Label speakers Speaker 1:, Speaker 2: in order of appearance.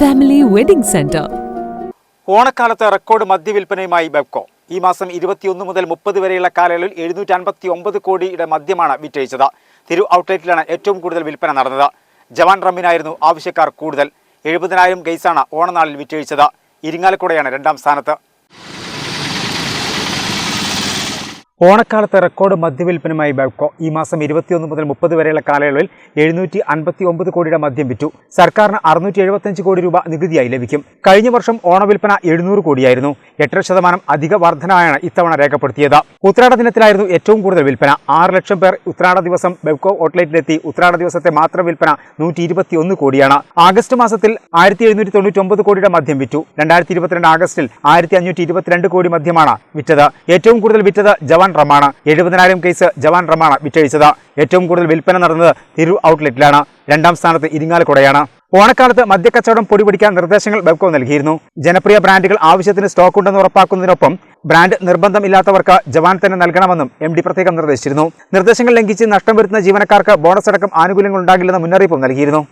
Speaker 1: Family wedding centre
Speaker 2: ഓണക്കാലത്ത് record മദ്യവിൽപ്പനയുമായി ബെബ്കോ ഈ മാസം ഇരുപത്തിയൊന്ന് മുതൽ മുപ്പത് വരെയുള്ള കാലയളവിൽ എഴുന്നൂറ്റി അൻപത്തി ഒമ്പത് കോടിയുടെ മദ്യമാണ് വിറ്റഴിച്ചത്. തിരു ഔട്ട്ലെറ്റിലാണ് ഏറ്റവും കൂടുതൽ വിൽപ്പന നടന്നത്. ജവാൻ റമ്മിനായിരുന്നു ആവശ്യക്കാർ കൂടുതൽ. എഴുപതിനായിരം ഗെയ്സാണ് ഓണനാളിൽ വിറ്റഴിച്ചത്. ഇരിങ്ങാലക്കുടയാണ് രണ്ടാം സ്ഥാനത്ത്. ഓണക്കാലത്ത് റെക്കോർഡ് മദ്യവിൽപ്പനമായി ബാബ്കോ. ഈ മാസം ഇരുപത്തിയൊന്ന് മുതൽ മുപ്പത് വരെയുള്ള കാലയളവിൽ എഴുന്നൂറ്റി അൻപത്തി ഒമ്പത് കോടിയുടെ മദ്യം വിറ്റു. സർക്കാരിന് അറുന്നൂറ്റി എഴുപത്തഞ്ച് കോടി രൂപ നികുതിയായി ലഭിക്കും. കഴിഞ്ഞ വർഷം ഓണവിൽപ്പന എഴുന്നൂറ് കോടിയായിരുന്നു. എട്ടര ശതമാനം അധിക വർധനയാണ് ഇത്തവണ രേഖപ്പെടുത്തിയത്. ഉത്രാട ദിനത്തിലായിരുന്നു ഏറ്റവും കൂടുതൽ വിൽപ്പന. ആറ് ലക്ഷം പേർ ഉത്രാട ദിവസം ബെബ്കോ ഔട്ട്ലെറ്റിലെത്തി ഉത്രാട ദിവസത്തെ മാത്രം വിൽപ്പന നൂറ്റി ഇരുപത്തിയൊന്ന് കോടിയാണ്. ആഗസ്റ്റ് മാസത്തിൽ ആയിരത്തി എഴുന്നൂറ്റി തൊണ്ണൂറ്റി ഒമ്പത് കോടിയുടെ മദ്യം വിറ്റു. രണ്ടായിരത്തി ഇരുപത്തിരണ്ട് ആഗസ്റ്റിൽ ആയിരത്തി അഞ്ഞൂറ്റി ഇരുപത്തിരണ്ട് കോടി മദ്യമാണ് വിറ്റത്. ഏറ്റവും കൂടുതൽ വിറ്റത് ജവാൻ റമാണ്. എഴുപതിനായിരം കേസ് ജവാൻ റമാണ് വിറ്റഴിച്ചത്. ഏറ്റവും കൂടുതൽ വിൽപ്പന നടന്നത് തിരു ഔട്ട്ലെറ്റിലാണ്. രണ്ടാം സ്ഥാനത്ത് ഇരിങ്ങാലക്കുടയാണ്. ഓണക്കാലത്ത് മദ്യക്കച്ചവടം പൊടിപിടിക്കാൻ നിർദ്ദേശങ്ങൾ ബെബ്കോ നൽകിയിരുന്നു. ജനപ്രിയ ബ്രാൻഡുകൾ ആവശ്യത്തിന് സ്റ്റോക്ക് ഉണ്ടെന്ന് ഉറപ്പാക്കുന്നതിനൊപ്പം ബ്രാൻഡ് നിർബന്ധമില്ലാത്തവർക്ക് ജവാൻ തന്നെ നൽകണമെന്നും എം ഡി പ്രത്യേകം നിർദ്ദേശിച്ചിരുന്നു. നിർദ്ദേശങ്ങൾ ലംഘിച്ച് നഷ്ടം വരുത്തുന്ന ജീവനക്കാർക്ക് ബോണസ് അടക്കം ആനുകൂല്യങ്ങൾ ഉണ്ടാകില്ലെന്ന മുന്നറിയിപ്പും നൽകിയിരുന്നു.